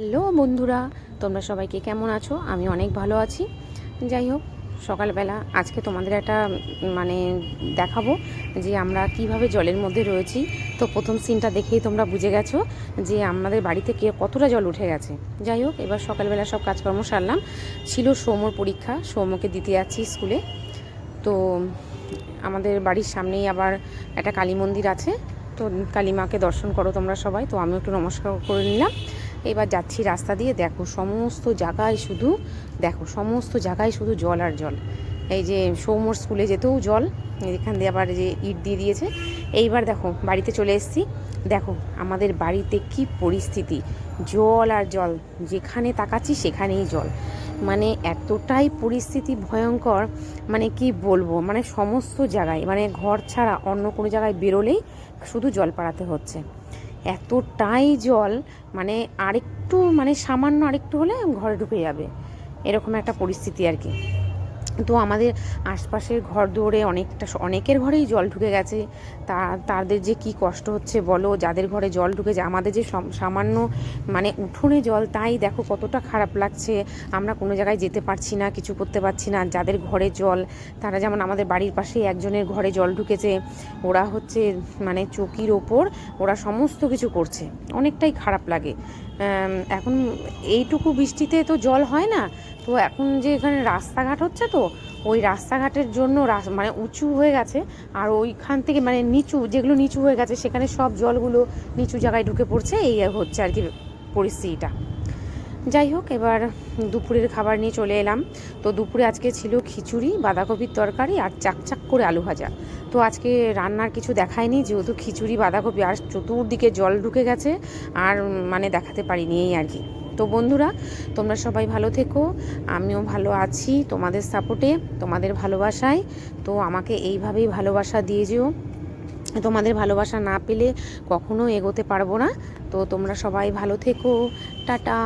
Hello বন্ধুরা, তোমরা সবাইকে কেমন আছো? আমি অনেক ভালো আছি। যাই হোক, সকালবেলা আজকে তোমাদের একটা মানে দেখাবো যে আমরা কীভাবে জলের মধ্যে রয়েছি। তো প্রথম সিনটা দেখেই তোমরা বুঝে গেছো যে আমাদের বাড়িতে কে কতটা জল উঠে গেছে। যাই হোক, এবার সকালবেলা সব কাজকর্ম সারলাম। ছিল সৌমর পরীক্ষা সৌমকে দিতে যাচ্ছি স্কুলে। তো আমাদের বাড়ির সামনেই আবার একটা কালী মন্দির আছে। তো কালী মাকে দর্শন করো তোমরা সবাই। তো আমিও একটু নমস্কার করে নিলাম। এবার যাচ্ছি রাস্তা দিয়ে। দেখো সমস্ত জায়গায় শুধু, দেখো সমস্ত জায়গায় শুধু জল আর জল। এই যে সৌমর স্কুলে যেতেও জল, এখান দিয়ে আবার যে ইট দিয়ে দিয়েছে। এইবার দেখো বাড়িতে চলে এসেছি। দেখো আমাদের বাড়িতে কি পরিস্থিতি। জল আর জল, যেখানে তাকাচ্ছি সেখানেই জল। মানে এতটাই পরিস্থিতি ভয়ঙ্কর মানে কি বলব মানে সমস্ত জায়গায় মানে ঘর ছাড়া অন্য কোনো জায়গায় বেরোলেই শুধু জল পাড়াতে হচ্ছে। এতটাই জল মানে আরেকটু মানে সামান্য আরেকটু হলে ঘরে ঢুকে যাবে। এরকম একটা পরিস্থিতি আর কি। তো আমাদের আশপাশের ঘর দৌড়ে অনেকটা অনেকের ঘরেই জল ঢুকে গেছে। তা, তাদের যে কি কষ্ট হচ্ছে বলো? যাদের ঘরে জল ঢুকেছে আমাদের যে সম- সামান্য মানে উঠোনে জল, তাই দেখো কতটা খারাপ লাগছে। আমরা কোনো জায়গায় যেতে পারছি না, কিছু করতে পারছি না। যাদের ঘরে জল, তারা যেমন আমাদের বাড়ির পাশেই একজনের ঘরে জল ঢুকেছে, ওরা হচ্ছে মানে চকির ওপর, ওরা সমস্ত কিছু করছে। অনেকটাই খারাপ লাগে। এখন এইটুকু বৃষ্টিতে তো জল হয় না, তো এখন যে এখানে রাস্তাঘাট হচ্ছে তো, ওই রাস্তাঘাটের জন্য মানে উঁচু হয়ে গেছে, আর ওইখান থেকে মানে নিচু, যেগুলো নিচু হয়ে গেছে, সেখানে সব জলগুলো নিচু জায়গায় ঢুকে পড়ছে, এই হচ্ছে আর কি পরিস্থিতিটা। যাই হোক, এবার দুপুরের খাবার নিয়ে চলে এলাম। তো দুপুরে আজকে ছিল খিচুড়ি, বাঁধাকপির তরকারি আর চাকচাক করে আলু ভাজা। তো আজকে রান্নার কিছু দেখায়নি, যেহেতু খিচুড়ি, বাঁধাকপি আর চতুর্দিকে জল ঢুকে গেছে আর মানে দেখাতে পারিনি এই আর কি। তো বন্ধুরা, তোমরা সবাই ভালো থেকো, আমিও ভালো আছি তোমাদের সাপোর্টে, তোমাদের ভালোবাসায়। তো আমাকে এইভাবেই ভালোবাসা দিয়ে যেও। তোমাদের ভালোবাসা না পেলে কখনো এগোতে পারব না। তো তোমরা সবাই ভালো থেকো। টাটা।